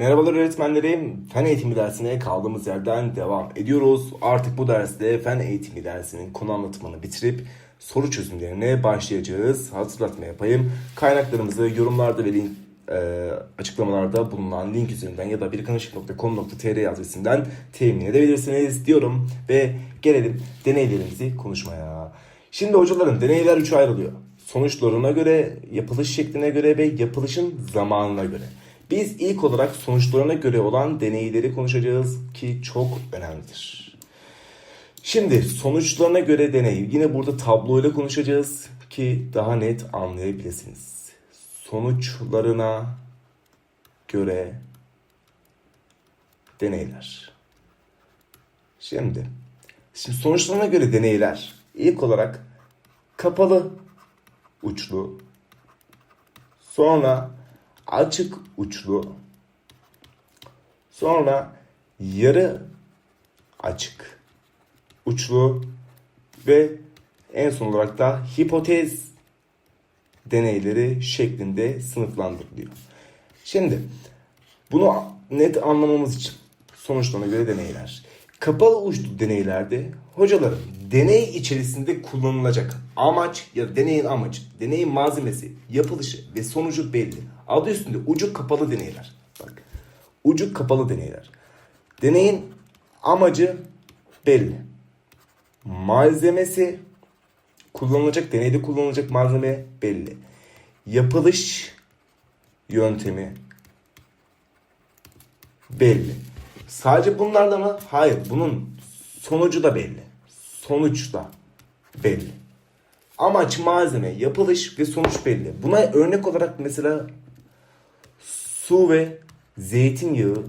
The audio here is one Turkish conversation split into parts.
Merhabalar öğretmenlerim. Fen eğitimi dersine kaldığımız yerden devam ediyoruz. Artık bu derste fen eğitimi dersinin konu anlatımını bitirip soru çözümlerine başlayacağız. Hatırlatma yapayım. Kaynaklarımızı yorumlarda ve link, e, açıklamalarda bulunan link üzerinden ya da birkanışık.com.tr adresinden temin edebilirsiniz diyorum. Ve gelelim deneylerimizi konuşmaya. Şimdi hocalarım deneyler 3'e ayrılıyor. Sonuçlarına göre, yapılış şekline göre ve yapılışın zamanına göre. Biz ilk olarak sonuçlarına göre olan deneyleri konuşacağız ki çok önemlidir. Şimdi sonuçlarına göre deney. Yine burada tabloyla konuşacağız ki daha net anlayabilirsiniz. Sonuçlarına göre deneyler. Şimdi, şimdi sonuçlarına göre deneyler ilk olarak kapalı uçlu, sonra açık uçlu, sonra yarı açık uçlu ve en son olarak da hipotez deneyleri şeklinde sınıflandırılıyor. Şimdi bunu net anlamamız için sonuçlarına göre deneyler. Kapalı uçlu deneylerde hocaların deney içerisinde kullanılacak amaç ya da deneyin amacı, deneyin malzemesi, yapılışı ve sonucu belli. Adı üstünde ucu kapalı deneyler. Bak. Ucu kapalı deneyler. Deneyin amacı belli. Malzemesi kullanılacak, deneyde kullanılacak malzeme belli. Yapılış yöntemi belli. Sadece bunlarla mı? Hayır. Bunun sonucu da belli. Sonuç da belli. Amaç, malzeme, yapılış ve sonuç belli. Buna örnek olarak mesela su ve zeytinyağı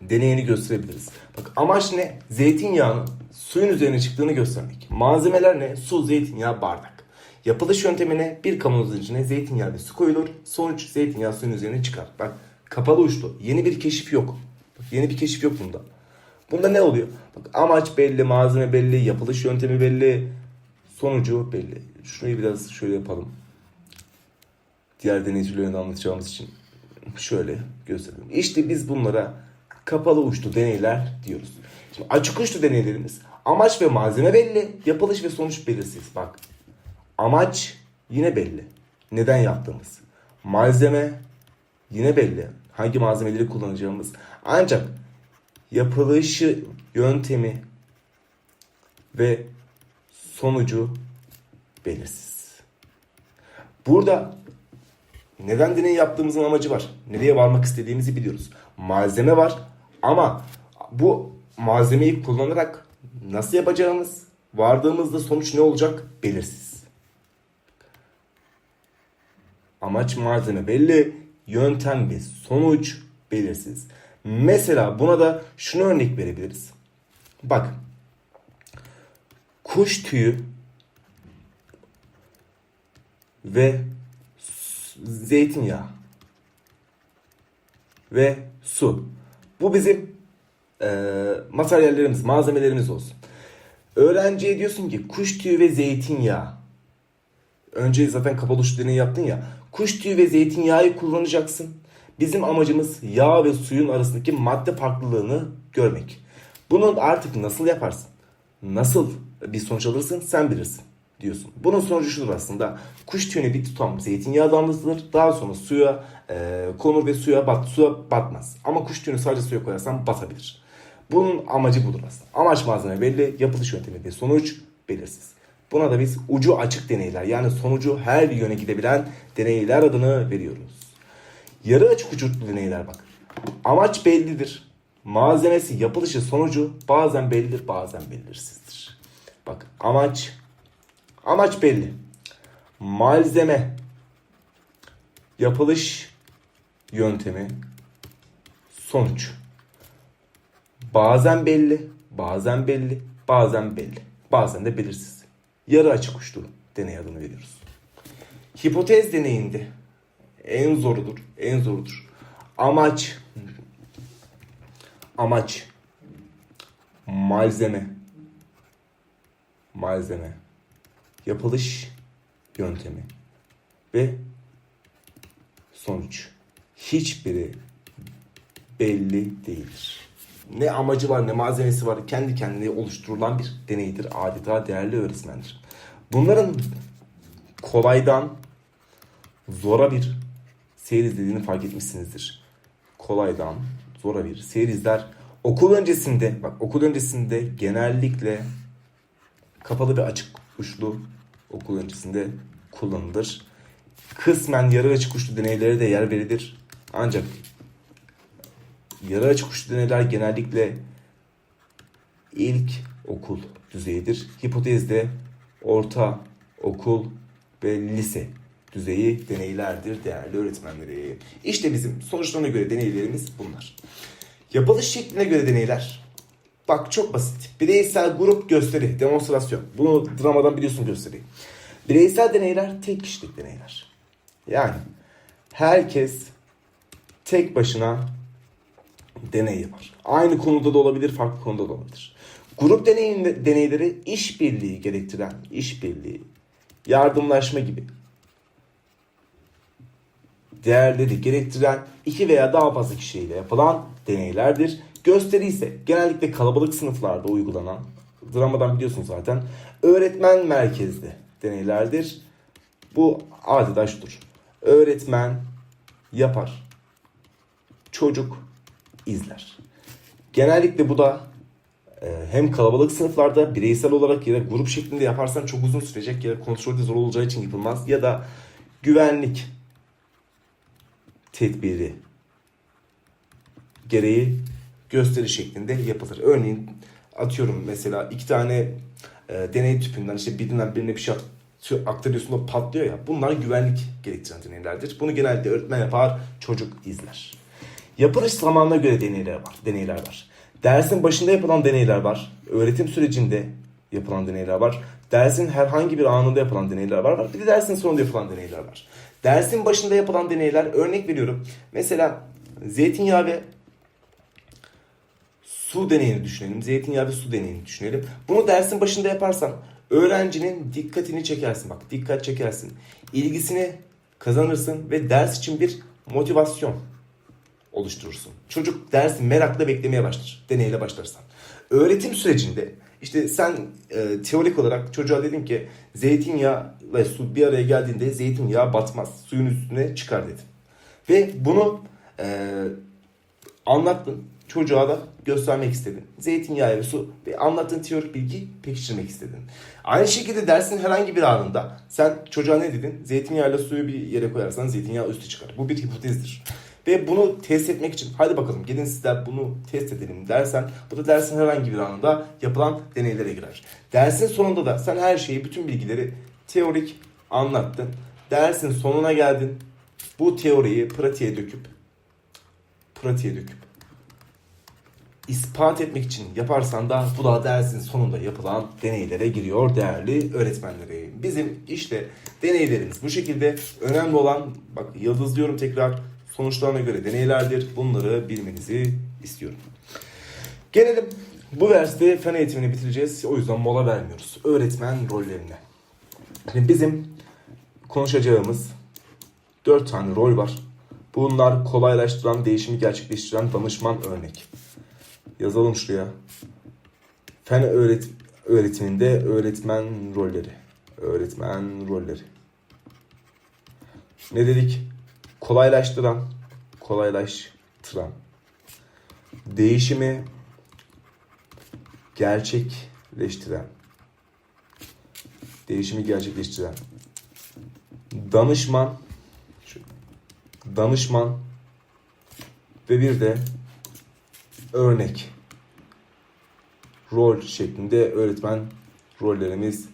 deneyini gösterebiliriz. Bak amaç ne? Zeytinyağının suyun üzerine çıktığını göstermek. Malzemeler ne? Su, zeytinyağı, bardak. Yapılış yöntemi ne? Bir kavanozun içine zeytinyağı ve su koyulur. Sonuç zeytinyağı suyun üzerine çıkar. Bak kapalı uçlu. Yeni bir keşif yok. Bak, yeni bir keşif yok bunda. Bunda ne oluyor? Bak amaç belli, malzeme belli, yapılış yöntemi belli, sonucu belli. Şurayı biraz şöyle yapalım. Diğer deney türlerini anlatacağımız için şöyle gösterelim. İşte biz bunlara kapalı uçlu deneyler diyoruz. Şimdi açık uçlu deneylerimiz amaç ve malzeme belli, yapılış ve sonuç belirsiz. Bak amaç yine belli. Neden yaptığımız. Malzeme yine belli. Hangi malzemeleri kullanacağımız. Ancak yapılışı, yöntemi ve sonucu belirsiz. Burada neden deney yaptığımızın amacı var. Nereye varmak istediğimizi biliyoruz. Malzeme var ama bu malzemeyi kullanarak nasıl yapacağımız, vardığımızda sonuç ne olacak belirsiz. Amaç malzeme belli, yöntem ve sonuç belirsiz. Mesela buna da şunu örnek verebiliriz. Bak. Kuş tüyü ve zeytinyağı ve su. Bu bizim e, materyallerimiz, malzemelerimiz olsun. Öğrenciye diyorsun ki kuş tüyü ve zeytinyağı. Önce zaten uç deneyi yaptın ya. Kuş tüyü ve zeytinyağı kullanacaksın. Bizim amacımız yağ ve suyun arasındaki madde farklılığını görmek. Bunu artık nasıl yaparsın? Nasıl bir sonuç alırsın sen bilirsin diyorsun. Bunun sonucu şudur aslında. Kuş tüyüne bir tutam zeytinyağı damlatılır. Daha sonra suya e, konur ve suya bat, suya batmaz. Ama kuş tüyünü sadece suya koyarsan batabilir. Bunun amacı budur aslında. Amaç malzeme belli, yapılış yöntemi ve sonuç belirsiz. Buna da biz ucu açık deneyler yani sonucu her yöne gidebilen deneyler adını veriyoruz. Yarı açık uçlu deneyler bak. Amaç bellidir. Malzemesi, yapılışı, sonucu bazen bellidir, bazen belirsizdir. Bak amaç amaç belli. Malzeme, yapılış yöntemi, sonuç. Bazen belli, bazen belli, bazen belli, bazen de belirsiz. Yarı açık uçlu deney adını veriyoruz. Hipotez deneyinde en zorudur, en zorudur. Amaç, amaç, malzeme, malzeme, yapılış yöntemi ve sonuç. hiçbiri belli değildir. Ne amacı var ne malzemesi var kendi kendine oluşturulan bir deneydir. Adeta değerli öğretmendir. Bunların kolaydan zora bir seyir izlediğini fark etmişsinizdir. Kolaydan zora bir seyir izler. Okul öncesinde, bak okul öncesinde genellikle kapalı ve açık uçlu okul öncesinde kullanılır. Kısmen yarı açık uçlu deneylere de yer verilir. Ancak yarı açık uçlu deneyler genellikle ilk okul düzeyidir. Hipotezde orta okul ve lise düzeyi deneylerdir değerli öğretmenleri. İşte bizim sonuçlarına göre deneylerimiz bunlar. Yapılış şekline göre deneyler. Bak çok basit. Bireysel grup gösteri, demonstrasyon. Bunu dramadan biliyorsun gösteriyi. Bireysel deneyler tek kişilik deneyler. Yani herkes tek başına deney yapar. Aynı konuda da olabilir, farklı konuda da olabilir. Grup deneyinde, deneyleri işbirliği gerektiren, işbirliği, yardımlaşma gibi değerleri gerektiren iki veya daha fazla kişiyle yapılan deneylerdir. Gösteri ise genellikle kalabalık sınıflarda uygulanan, dramadan biliyorsun zaten, öğretmen merkezli deneylerdir. Bu adeta şudur. Öğretmen yapar. Çocuk izler. Genellikle bu da e, hem kalabalık sınıflarda bireysel olarak ya da grup şeklinde yaparsan çok uzun sürecek ya da kontrolde zor olacağı için yapılmaz ya da güvenlik tedbiri gereği gösteri şeklinde yapılır. Örneğin atıyorum mesela iki tane e, deney tüpünden işte birinden birine bir şey aktarıyorsun o patlıyor ya. Bunlar güvenlik gerektiren deneylerdir. Bunu genelde öğretmen yapar, çocuk izler. Yapılış zamanına göre deneyler var. Deneyler var. Dersin başında yapılan deneyler var. Öğretim sürecinde yapılan deneyler var. Dersin herhangi bir anında yapılan deneyler var. Bir de dersin sonunda yapılan deneyler var. Dersin başında yapılan deneyler örnek veriyorum. Mesela zeytinyağı ve su deneyini düşünelim. Zeytinyağı ve su deneyini düşünelim. Bunu dersin başında yaparsan öğrencinin dikkatini çekersin. Bak dikkat çekersin. İlgisini kazanırsın ve ders için bir motivasyon oluşturursun. Çocuk dersi merakla beklemeye başlar. Deneyle başlarsan. Öğretim sürecinde işte sen e, teorik olarak çocuğa dedin ki zeytinyağı ve su bir araya geldiğinde zeytinyağı batmaz. Suyun üstüne çıkar dedim. Ve bunu e, anlattın. Çocuğa da göstermek istedin. Zeytinyağı ve su ve anlattığın teorik bilgi pekiştirmek istedin. Aynı şekilde dersin herhangi bir anında sen çocuğa ne dedin? Zeytinyağıyla suyu bir yere koyarsan zeytinyağı üstü çıkar. Bu bir hipotezdir. Ve bunu test etmek için hadi bakalım gelin sizler bunu test edelim dersen bu da dersin herhangi bir anında yapılan deneylere girer. Dersin sonunda da sen her şeyi bütün bilgileri teorik anlattın. Dersin sonuna geldin. Bu teoriyi pratiğe döküp pratiğe döküp ispat etmek için yaparsan da bu da dersin sonunda yapılan deneylere giriyor değerli öğretmenleri. Bizim işte deneylerimiz bu şekilde önemli olan bak yıldızlıyorum tekrar sonuçlarına göre deneylerdir. Bunları bilmenizi istiyorum. Gelelim bu derste fen eğitimini bitireceğiz. O yüzden mola vermiyoruz. Öğretmen rollerine. Şimdi bizim konuşacağımız dört tane rol var. Bunlar kolaylaştıran, değişimi gerçekleştiren danışman örnek. Yazalım şuraya. Fen öğret öğretiminde öğretmen rolleri. Öğretmen rolleri. Ne dedik? Kolaylaştıran, kolaylaştıran. Değişimi gerçekleştiren. Değişimi gerçekleştiren. Danışman danışman ve bir de örnek rol şeklinde öğretmen rollerimiz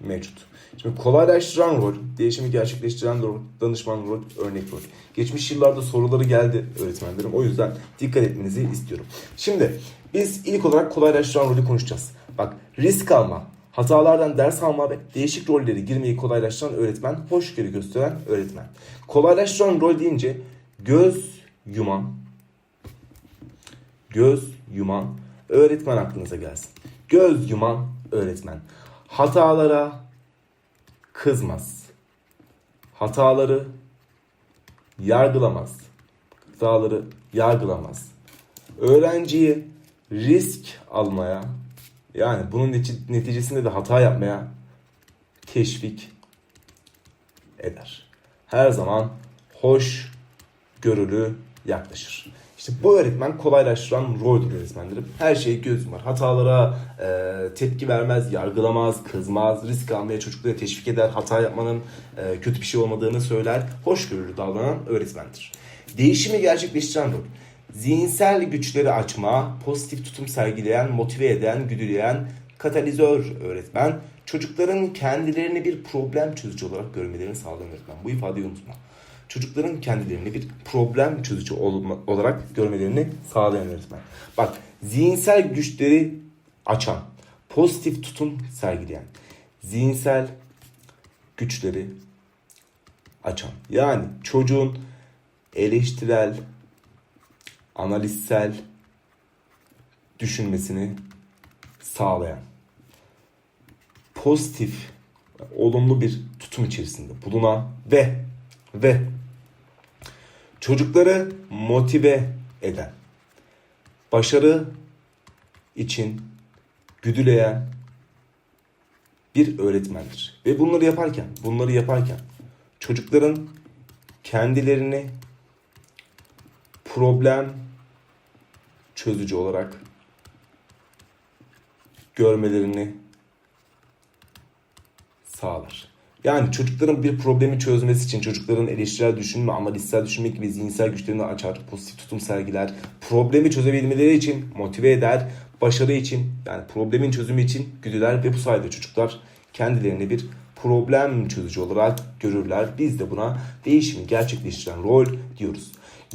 mevcut. Şimdi kolaylaştıran rol, değişimi gerçekleştiren rol, danışman rol, örnek rol. Geçmiş yıllarda soruları geldi öğretmenlerim. O yüzden dikkat etmenizi istiyorum. Şimdi biz ilk olarak kolaylaştıran rolü konuşacağız. Bak risk alma, hatalardan ders alma ve değişik rolleri girmeyi kolaylaştıran öğretmen, hoşgörü gösteren öğretmen. Kolaylaştıran rol deyince göz yuman, göz yuman öğretmen aklınıza gelsin. Göz yuman öğretmen. Hatalara kızmaz. Hataları yargılamaz. hataları yargılamaz. Öğrenciyi risk almaya yani bunun neti- neticesinde de hata yapmaya teşvik eder. Her zaman hoş görülü yaklaşır. İşte bu öğretmen kolaylaştıran roldür öğretmenlerim. Her şeye göz yumar. Hatalara e, tepki vermez, yargılamaz, kızmaz, risk almaya çocukları teşvik eder. Hata yapmanın e, kötü bir şey olmadığını söyler. Hoşgörülü davranan öğretmendir. Değişimi gerçekleştiren rol. Zihinsel güçleri açma, pozitif tutum sergileyen, motive eden, güdüleyen, katalizör öğretmen. Çocukların kendilerini bir problem çözücü olarak görmelerini sağlayan öğretmen. Bu ifadeyi unutma çocukların kendilerini bir problem çözücü olarak görmelerini sağlayan öğretmen. Bak zihinsel güçleri açan, pozitif tutum sergileyen, zihinsel güçleri açan. Yani çocuğun eleştirel, analizsel düşünmesini sağlayan, pozitif, olumlu bir tutum içerisinde bulunan ve ve çocukları motive eden, başarı için güdüleyen bir öğretmendir. Ve bunları yaparken, bunları yaparken çocukların kendilerini problem çözücü olarak görmelerini sağlar. Yani çocukların bir problemi çözmesi için çocukların eleştirel düşünme, analizsel düşünme gibi zihinsel güçlerini açar, pozitif tutum sergiler, problemi çözebilmeleri için motive eder, başarı için yani problemin çözümü için güdüler ve bu sayede çocuklar kendilerini bir problem çözücü olarak görürler. Biz de buna değişimi gerçekleştiren rol diyoruz.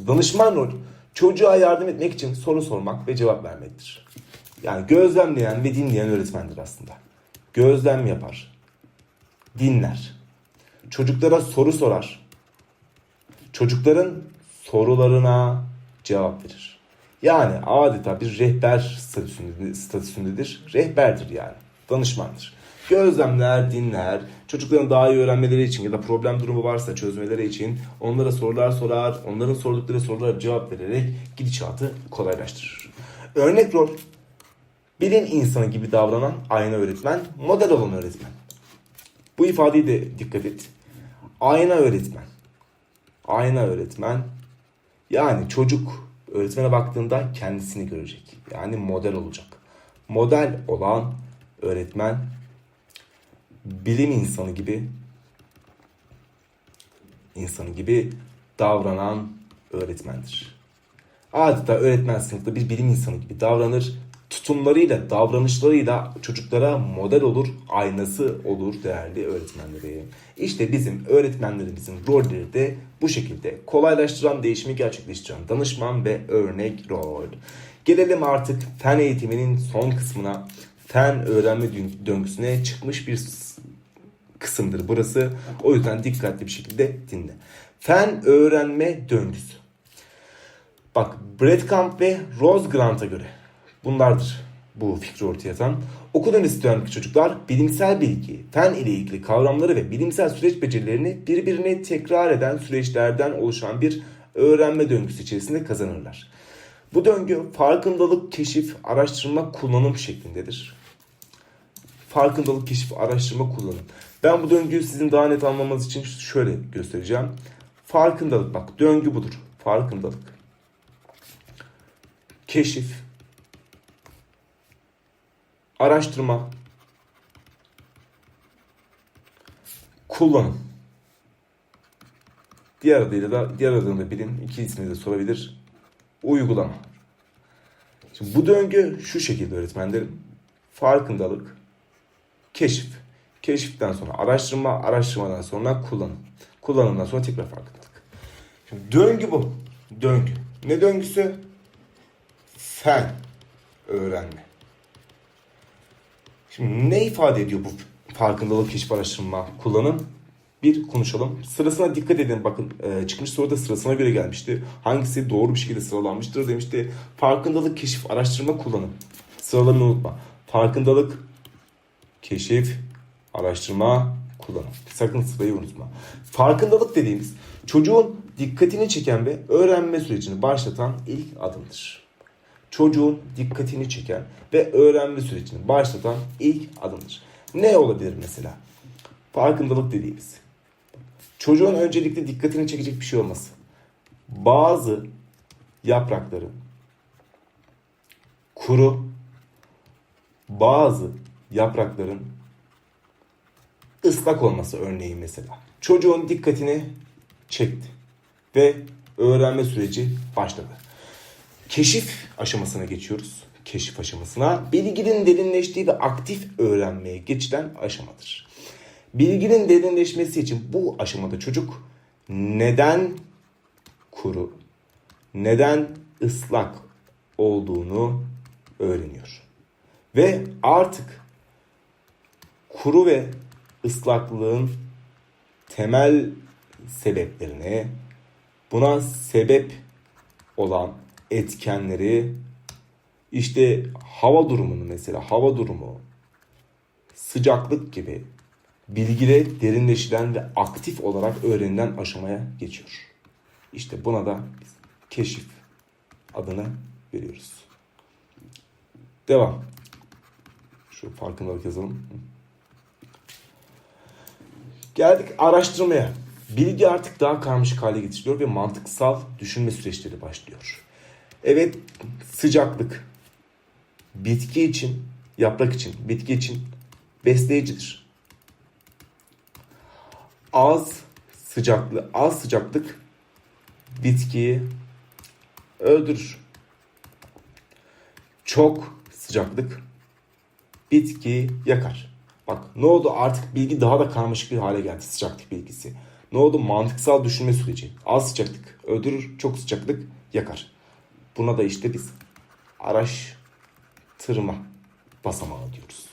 Danışman rol çocuğa yardım etmek için soru sormak ve cevap vermektir. Yani gözlemleyen ve dinleyen öğretmendir aslında. Gözlem yapar, dinler. Çocuklara soru sorar. Çocukların sorularına cevap verir. Yani adeta bir rehber statüsünde- statüsündedir. Rehberdir yani. Danışmandır. Gözlemler, dinler, çocukların daha iyi öğrenmeleri için ya da problem durumu varsa çözmeleri için onlara sorular sorar, onların sordukları sorulara cevap vererek gidişatı kolaylaştırır. Örnek rol, bilim insanı gibi davranan ayna öğretmen, model olan öğretmen. Bu ifadeyi de dikkat et. Ayna öğretmen. Ayna öğretmen. Yani çocuk öğretmene baktığında kendisini görecek. Yani model olacak. Model olan öğretmen bilim insanı gibi insanı gibi davranan öğretmendir. Adeta öğretmen sınıfta bir bilim insanı gibi davranır. Tutumlarıyla, davranışlarıyla çocuklara model olur, aynası olur değerli öğretmenlerim. İşte bizim öğretmenlerimizin rolleri de bu şekilde kolaylaştıran, değişimi gerçekleştiren danışman ve örnek rol. Gelelim artık fen eğitiminin son kısmına. Fen öğrenme dön- döngüsüne çıkmış bir kısımdır burası. O yüzden dikkatli bir şekilde dinle. Fen öğrenme döngüsü. Bak Breadcamp ve Rose Grant'a göre bunlardır bu fikri ortaya atan. Okul öncesi dönemdeki çocuklar bilimsel bilgi, fen ile ilgili kavramları ve bilimsel süreç becerilerini birbirini tekrar eden süreçlerden oluşan bir öğrenme döngüsü içerisinde kazanırlar. Bu döngü farkındalık, keşif, araştırma, kullanım şeklindedir. Farkındalık, keşif, araştırma, kullanım. Ben bu döngüyü sizin daha net anlamanız için şöyle göstereceğim. Farkındalık bak döngü budur. Farkındalık keşif, araştırma, kullanım. Diğer adıyla da diğer adını da bilin. İki ismini de sorabilir. Uygulama. Şimdi bu döngü şu şekilde öğretmenlerim. Farkındalık, keşif. Keşiften sonra araştırma, araştırmadan sonra kullanım. Kullanımdan sonra tekrar farkındalık. Şimdi döngü bu. Döngü. Ne döngüsü? fen öğrenme. Şimdi ne ifade ediyor bu farkındalık, keşif, araştırma, kullanım? Bir konuşalım. Sırasına dikkat edin. Bakın e, çıkmış soruda sırasına göre gelmişti. Hangisi doğru bir şekilde sıralanmıştır demişti. Farkındalık, keşif, araştırma, kullanım. Sıralarını unutma. Farkındalık, keşif, araştırma, kullanım. Sakın sırayı unutma. Farkındalık dediğimiz çocuğun dikkatini çeken ve öğrenme sürecini başlatan ilk adımdır. Çocuğun dikkatini çeken ve öğrenme sürecini başlatan ilk adımdır. Ne olabilir mesela? Farkındalık dediğimiz. Çocuğun öncelikle dikkatini çekecek bir şey olması. Bazı yaprakların kuru, bazı yaprakların ıslak olması örneğin mesela. Çocuğun dikkatini çekti ve öğrenme süreci başladı. Keşif aşamasına geçiyoruz. Keşif aşamasına bilginin derinleştiği ve aktif öğrenmeye geçilen aşamadır. Bilginin derinleşmesi için bu aşamada çocuk neden kuru, neden ıslak olduğunu öğreniyor. Ve artık kuru ve ıslaklığın temel sebeplerini, buna sebep olan etkenleri işte hava durumunu mesela hava durumu, sıcaklık gibi bilgide derinleşilen ve aktif olarak öğrenilen aşamaya geçiyor. İşte buna da biz keşif adını veriyoruz. Devam. Şu farkındalık yazalım. Geldik araştırmaya. Bilgi artık daha karmaşık hale getiriliyor ve mantıksal düşünme süreçleri başlıyor. Evet sıcaklık bitki için, yaprak için, bitki için besleyicidir. Az sıcaklık, az sıcaklık bitkiyi öldürür. Çok sıcaklık bitkiyi yakar. Bak ne oldu artık bilgi daha da karmaşık bir hale geldi sıcaklık bilgisi. Ne oldu mantıksal düşünme süreci. Az sıcaklık öldürür, çok sıcaklık yakar. Buna da işte biz araştırma basamağı diyoruz.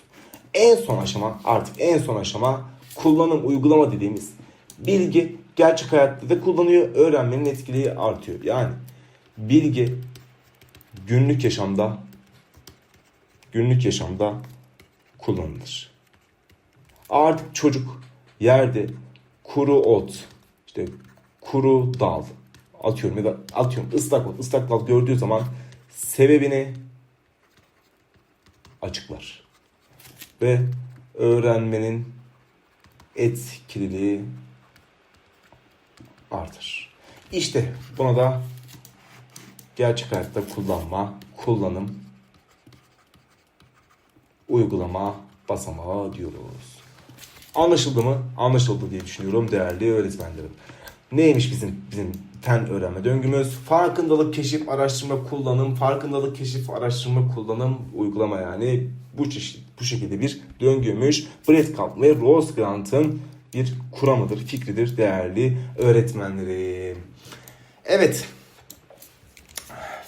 En son aşama artık en son aşama kullanım uygulama dediğimiz bilgi gerçek hayatta da kullanıyor. Öğrenmenin etkiliği artıyor. Yani bilgi günlük yaşamda günlük yaşamda kullanılır. Artık çocuk yerde kuru ot, işte kuru dal atıyorum ya da atıyorum ıslak dal gördüğü zaman sebebini açıklar. Ve öğrenmenin etkililiği artar. İşte buna da gerçek hayatta kullanma, kullanım, uygulama basamağı diyoruz. Anlaşıldı mı? Anlaşıldı diye düşünüyorum değerli öğretmenlerim. Neymiş bizim bizim fen öğrenme döngümüz? Farkındalık, keşif, araştırma, kullanım, farkındalık, keşif, araştırma, kullanım, uygulama yani bu çeşit bu şekilde bir döngümüş. Brett ve Rose Grant'ın bir kuramıdır, fikridir değerli öğretmenlerim. Evet.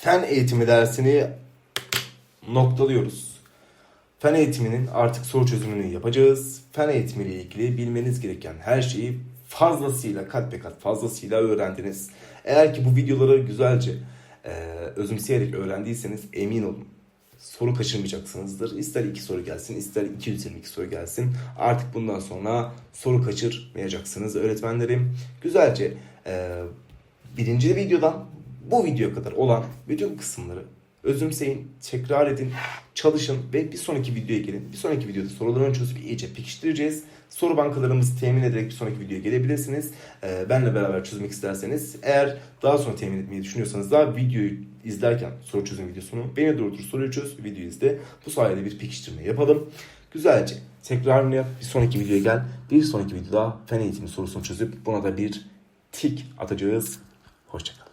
Fen eğitimi dersini noktalıyoruz. Fen eğitiminin artık soru çözümünü yapacağız. Fen eğitimiyle ilgili bilmeniz gereken her şeyi fazlasıyla kat be kat fazlasıyla öğrendiniz. Eğer ki bu videoları güzelce e, özümseyerek öğrendiyseniz emin olun soru kaçırmayacaksınızdır. İster iki soru gelsin ister 222 soru gelsin. Artık bundan sonra soru kaçırmayacaksınız öğretmenlerim. Güzelce e, birinci videodan bu videoya kadar olan bütün kısımları özümseyin, tekrar edin, çalışın ve bir sonraki videoya gelin. Bir sonraki videoda sorularını çözüp iyice pekiştireceğiz. Soru bankalarımızı temin ederek bir sonraki videoya gelebilirsiniz. Ee, benle beraber çözmek isterseniz eğer daha sonra temin etmeyi düşünüyorsanız da videoyu izlerken soru çözüm videosunu beni durdur soruyu çöz videoyu izle. Bu sayede bir pekiştirme yapalım. Güzelce tekrarını yap. Bir sonraki videoya gel. Bir sonraki videoda fen eğitimi sorusunu çözüp buna da bir tik atacağız. Hoşçakal.